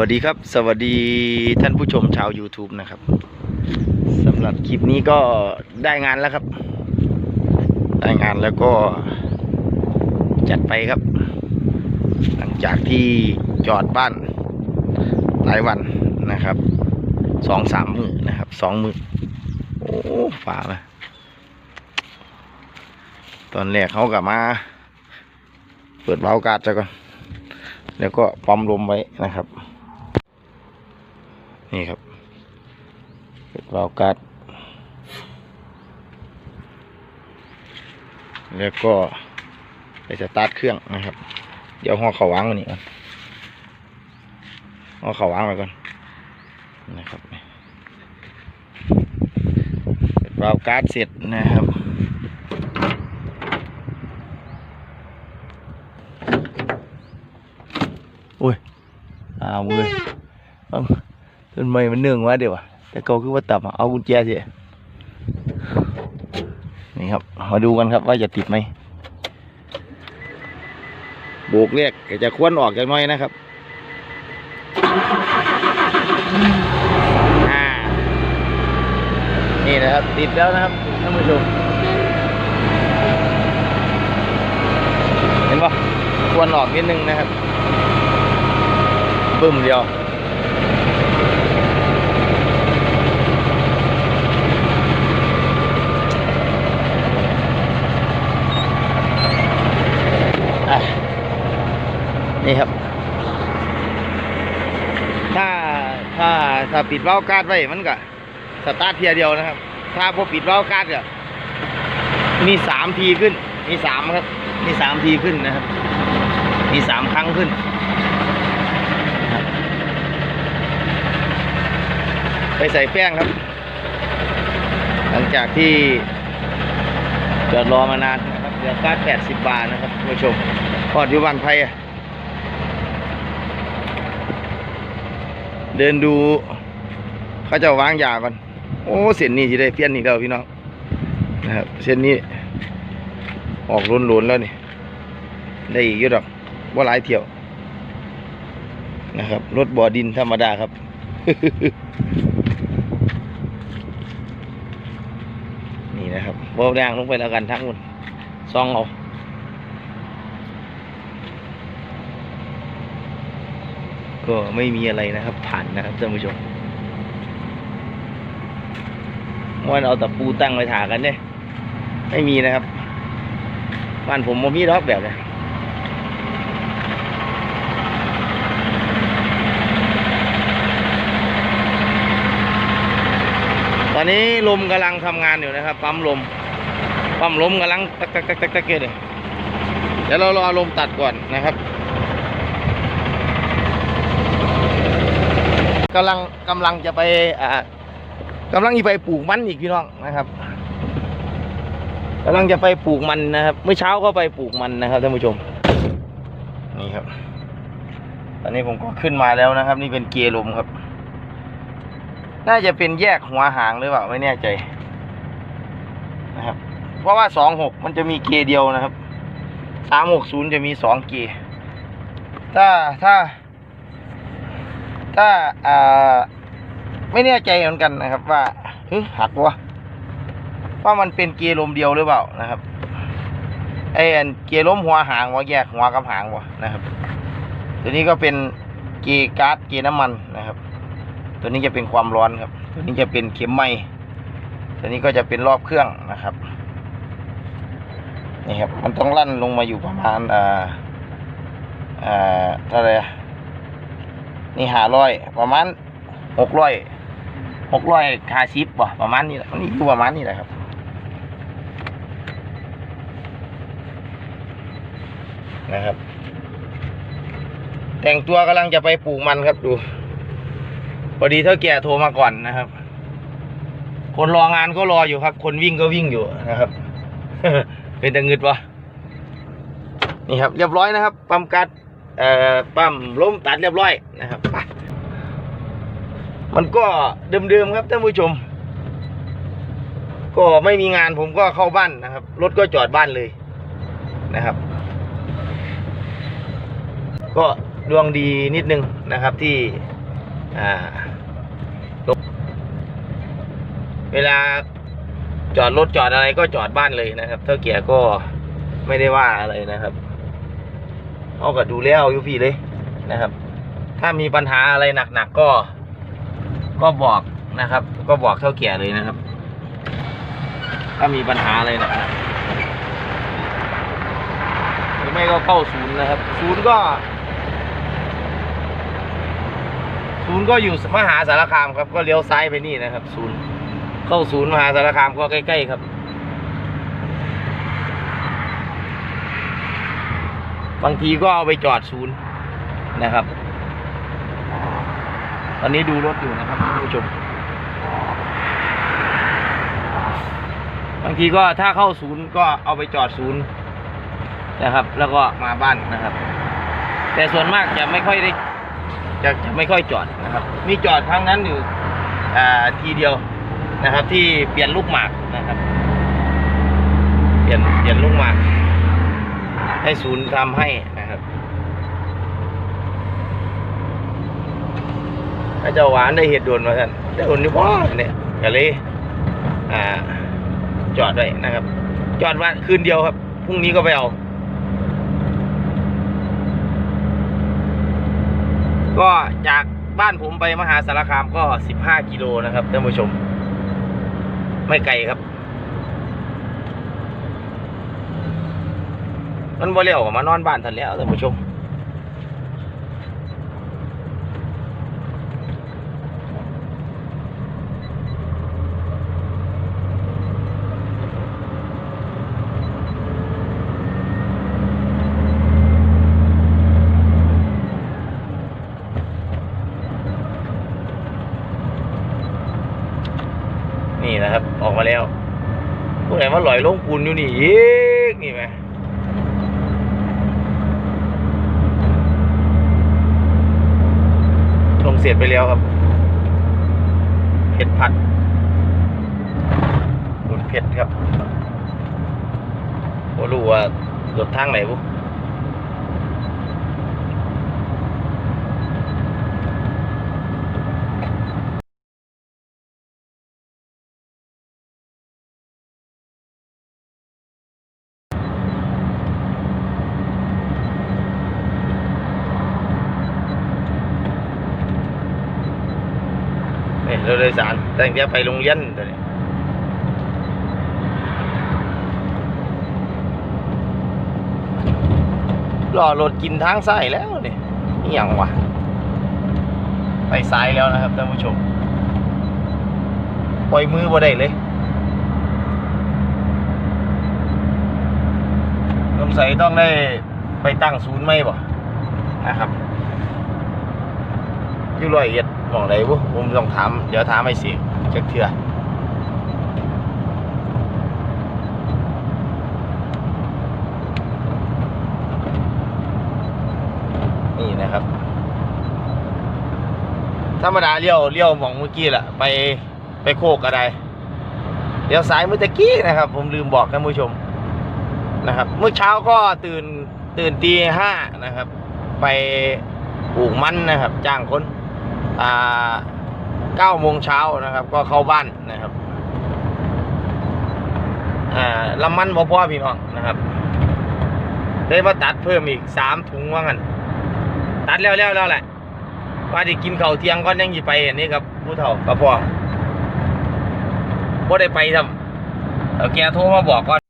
วัสดีครับ สวัสดีท่านผู้ชมชาว YouTube นะครับสำหรับคลิปนี้ก็ได้งานแล้วครับ ได้งานแล้วก็จัดไปครับ หลังจากที่จอดบ้านหลายวันนะครับสองสามมือนะครับสองมือโอ้ฝ่ามาตอนแรกเขากลับมา เปิดเบาล์วอากาศซะก่อนแล้วก็ปั๊มลมไว้นะครับ นี่ครับเปิดวาล์วกัดแล้วก็ไปสตาร์ทเครื่องนะครับ เดี๋ยวห่อเขาวางไว้นี่ก่อนห่อเขาวางไว้ก่อนนะครับเปิดวาล์วกัดเสร็จนะครับอุ้ยอ้าวเลยอ้า ต้นไม้มันเนื่องวะเดี๋ยวแต่เขาคือว่าตับเอากุญแจสินี่ครับ มาดูกันครับว่าจะติดไหมโบกเรียกจะควนออกจากน้อยนะครับนี่นะครับติดแล้วนะครับท่านผู้ชมเห็นปะควนออกนิดนึงนะครับปึ้มเดียว นี่ครับ ถ้าถ้าถ้าปิดเบ้าล์วกาดไว้มันก็สตาร์ทเทียเดียวนะครับ ถ้าพอปิดเบ้าล์วกาดก็มีสามทีขึ้น มีสามครับ มีสามทีขึ้นนะครับ มีสามครั้งขึ้น ไปใส่แป้งครับ หลังจากที่จอดรอมานานนะครับเหลือการแปดสิบบาทนะครับคุณผู้ชมพอดอยู่บ้านไผ่อะ เดินดูเขาจะวางยาก่อนโอ้เส้นนี้ที่ได้เพี้ยนอีกแล้วพี่น้องนะครับเส้นนี้ ออกล้นๆแล้วนี่ได้อีกเยอะดอกว่าหลายเที่ยวนะครับรถบ่อดินธรรมดาครับนี่นะครับโบแดงลงไปแล้วกันทั้งหมดซองเอา ก็ไม่มีอะไรนะครับผ่านนะครับท่านผู้ชมมวนเอาตะปูตั้งไว้ถากันเนี่ยไม่มีนะครับบ้านผมมมีดอกแบบเนี้ยตอนนี้ลมกำลังทำงานอยู่นะครับ ปั๊มลม ปั๊มลมกำลังตักตักตักตักตักเลยเดี๋ยวเรารอลมตัดก่อนนะครับ กำลังกำลังจะไปอ่ากำลังจะไปปลูกมันอีกพี่น้องนะครับกำลังจะไปปลูกมันนะครับ เมื่อเช้าก็ไปปลูกมันนะครับท่านผู้ชม นี่ครับ ตอนนี้ผมก็ขึ้นมาแล้วนะครับ นี่เป็นเกียร์ลมครับ น่าจะเป็นแยกหัวหางหรือเปล่าไม่แน่ใจ นะครับ เพราะว่าสองหกมันจะมีเกียร์เดียวนะครับสามหกศูนย์จะมีสองเกียร์ถ้าถ้า ถ้าอ่าไม่แน่ใจเหมือนกันนะครับว่าเฮ้ยหักวะว่ามันเป็นเกียร์ลมเดียวหรือเปล่านะครับไอ้เกียร์ล้มหัวหางวะแยกหัวกับหางวะนะครับ ตัวนี้ก็เป็นเกียร์ก๊าซเกียร์น้ำมันนะครับ ตัวนี้จะเป็นความร้อนครับ ตัวนี้จะเป็นเข็มไหมตัวนี้ก็จะเป็นรอบเครื่องนะครับนี่ครับ มันต้องลั่นลงมาอยู่ประมาณอ่าอ่าเท่าไหรอะ นี่หาร้อยประมาณหกร้อยหกร้อยคาชิปป่ะประมาณนี้แหละนี่อยู่ประมาณนี้แหละครับนะครับ แต่งตัวกำลังจะไปปลูกมันครับดูพอดีเท่าแก่โทรมาก่อนนะครับ คนรองานก็รออยู่ครับ คนวิ่งก็วิ่งอยู่นะครับ เป็นแตะงึดวะนี่ครับ เรียบร้อยนะครับปั๊มกัด เอ่อปั๊มล้มตัดเรียบร้อยนะครับไปมันก็เดิมๆครับท่านผู้ชม ก็ไม่มีงานผมก็เข้าบ้านนะครับรถก็จอดบ้านเลยนะครับ ก็ดวงดีนิดนึงนะครับที่อ่าเวลาจอดรถจอดอะไรก็จอดบ้านเลยนะครับ เท่าเกียร์ก็ไม่ได้ว่าอะไรนะครับ เอาก็ดูแล้วอยู่พี่เลยนะครับ ถ้ามีปัญหาอะไรหนักๆก็ ก็บอกนะครับ ก็บอกเท่าเกียเลยนะครับ ถ้ามีปัญหาอะไรหนักๆหรือไม่ก็เข้าศูนย์นะครับ ศูนย์ก็ศูนย์ก็อยู่มหาสารคามครับ ก็เลี้ยวซ้ายไปนี่นะครับ ศูนย์เข้าศูนย์มหาสารคามก็ใกล้ๆครับ บางทีก็เอาไปจอดศูนย์นะครับ ตอนนี้ดูรถอยู่นะครับผู้ชม บางทีก็ถ้าเข้าศูนย์ก็เอาไปจอดศูนย์นะครับ แล้วก็มาบ้านนะครับ แต่ส่วนมากจะไม่ค่อยได้จะจะไม่ค่อยจอดนะครับมีจอดครั้งนั้นอยู่อ่าทีเดียวนะครับ ที่เปลี่ยนลูกหมากนะครับ เปลี่ยนเปลี่ยนลูกหมาก ให้ศูนย์ทำให้นะครับพระเจ้าหวานได้เหตุด่วนมาท่านได้ด่วนนี่บ่เนี่ยก็เลยอ่า จอดไว้นะครับ จอดวันคืนเดียวครับพรุ่งนี้ก็ไปเอา ก็จากบ้านผมไปมหาสารคามก็สิบห้ากิโลนะครับท่านผู้ชม ไม่ไกลครับ มันบ่เลี้ยวมานอนบ้านทันแล้วท่านผู้ชมนี่นะครับ ออกมาแล้วผู้ใดมาลอยลงปูนอยู่นี่อีกนี่ไหมลง เสียดไปแล้วครับเผ็ดผัดรถเผ็ดครับโอ้รู้ว่ารถทางไหนบุ๊ นี่ รถโดยสารแต่งเดียวไปโรงเรียนตัวนี้รอรถกินทางซ้ายแล้วนี่นี่ยังวะไปซ้ายแล้วนะครับท่านผู้ชม ปล่อยมือบ่ได้เลยสงสัยต้องได้ไปตั้งศูนย์ไหมบ่นะครับอยู่ร้อยเอ็ด มองไหนบุผมต้องถาม เดี๋ยวถามให้สิจักเทื่อนี่นะครับ ธรรมดาเลี้ยวเลี้ยวมองเมื่อกี้แหละไปไปโคกอะไรเลี้ยวซ้ายเมื่อกี้นะครับ ผมลืมบอกท่านผู้ชมนะครับ เมื่อเช้าก็ตื่นตื่นตีห้านะครับ ไปปลูกมันนะครับ จ้างคน เก้าโมงเช้านะครับ ก็เข้าบ้านนะครับ อ่าลำมันพอพ่อพี่น้องนะครับ ได้มาตัดเพิ่มอีกสามถุงว่างั้นตัดแล้วแล้วแล้วแหละว่าที่กินข้าวเที่ยงก่อนยังอยู่ไปอันนี้ครับผู้เฒ่ากับพ่อบ่ได้ไปทำเอาแกโทรมาบอกก่อน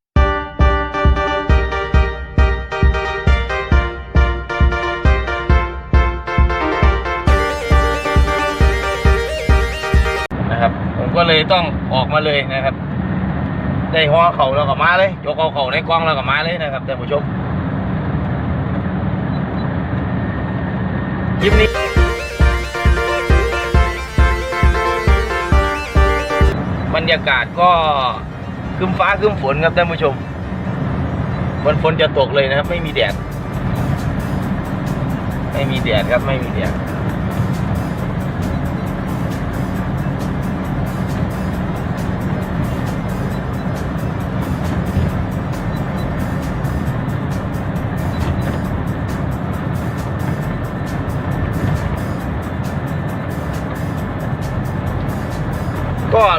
ก็เลยต้องออกมาเลยนะครับ ได้หัวเขาแล้วก็มาเลยยกเอาเขาในกล้องแล้วก็มาเลยนะครับท่านผู้ชมคลิปนี้บรรยากาศก็ครึ้มฟ้าครึ้มฝนครับท่านผู้ชมวันฝนจะตกเลยนะครับ ไม่มีแดด ไม่มีแดดครับ ไม่มีแดด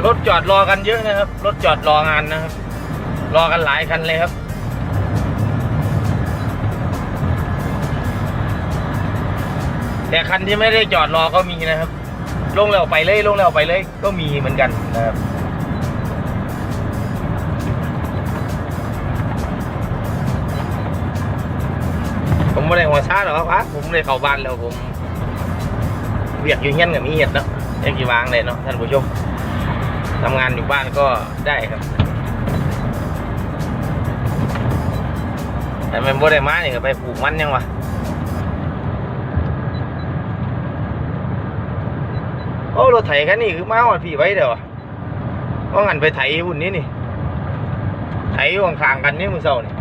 รถจอดรอกันเยอะนะครับ รถจอดรองานนะครับ รอกันหลายคันเลยครับ แต่คันที่ไม่ได้จอดรอก็มีนะครับ ลงแล้วไปเลยลงแล้วไปเลย ก็มีเหมือนกันนะครับผมไม่ได้หัวช้าหรอกครับผมไม่ได้เข้าบ้านแล้วผมเวียกอยู่เงี้ยกับมีเหตุเนาะยังกี่วางเลยเนาะท่านผู้ชม ทำงานอยู่บ้านก็ได้ครับ แต่มันบ่ได้มาเนี่ยไปปลูกมันยังวะโอ้รถไถคันนี้คือมาหอดพี่ไว้เดี๋ยวว่างันไปไถหุ่นนี้นี่ไถอยู่ข้างๆกันนี่มือเศร้านี่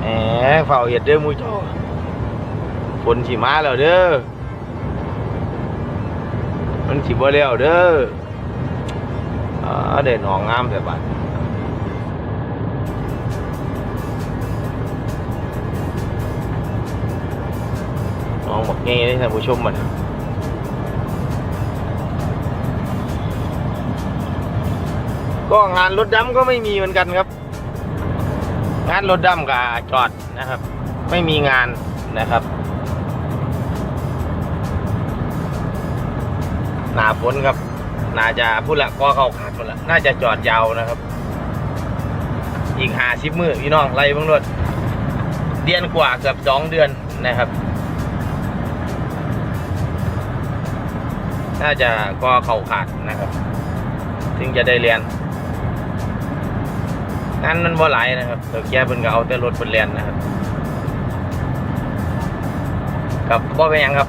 แหม เฝ้าเห็ดเด้อหมูเจ้าฝนสิมาแล้วเด้อมันสิบ่แล้วเด้ออ่าได้หนองงามแต่บัดน้องบอกงี้ท่านผู้ชมมันก็งานรถดำก็ไม่มีเหมือนกันครับ งานรถดำกับจอดนะครับ ไม่มีงานนะครับ หนาฝนครับ น่าจะพูดละก็เข้าขาดหมดละน่าจะจอดยาวนะครับ อีกหาสิบมือพี่น้องไล่เบ้างรถเดือนกว่าเกือบสองเดือนนะครับ น่าจะก็เข้าขาดนะครับ ถึงจะได้เรียน งานมันบ่หลายนะครับเดี๋ยวแกเพิ่นก็เอาแต่รถเพิ่นเรียนนะครับกับบ่เป็นหยังครับ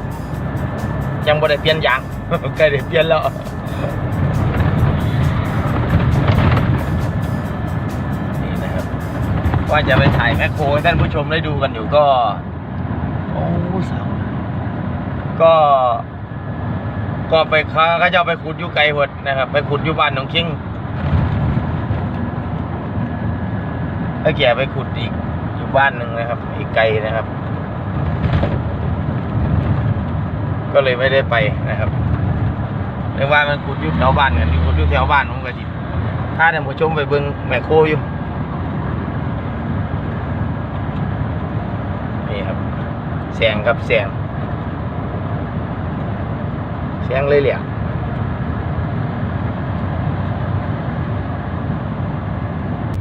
ยังบ่ได้เปลี่ยนยางก็ได้เปลี่ยนแล้วนี่นะครับว่าจะไปถ่ายแมคโครให้ท่านผู้ชมได้ดูกันอยู่ก็โอ้เสาก็ก็ไปเขาเขาจะไปขุดอยู่ไกลหดนะครับ ไปขุดอยู่บ้านหนองคิง ถ้าแกไปขุดอีกอยู่บ้านหนึ่งนะครับ อีกไกลนะครับ ก็เลยไม่ได้ไปนะครับเรียกว่ามันขุดยู่แถวบ้านกันขุดยู่แถวบ้านผมก็จิถ้าท่านผู้ชมไปเบิ้งแมคโครอยู่นี่ครับแสงครับแสงแสงเลยเหลี่ย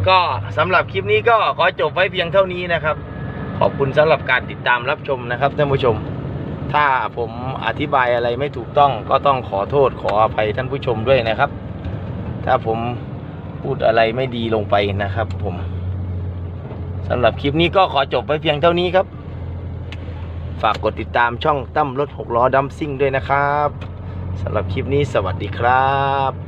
ก็สำหรับคลิปนี้ก็ขอจบไว้เพียงเท่านี้นะครับ ขอบคุณสำหรับการติดตามรับชมนะครับท่านผู้ชม ถ้าผมอธิบายอะไรไม่ถูกต้องก็ต้องขอโทษขออภัยท่านผู้ชมด้วยนะครับ ถ้าผมพูดอะไรไม่ดีลงไปนะครับผมสำหรับคลิปนี้ก็ขอจบไว้เพียงเท่านี้ครับ ฝากกดติดตามช่องตั้มรถหกล้อดัมซิ่งด้วยนะครับสำหรับคลิปนี้สวัสดีครับ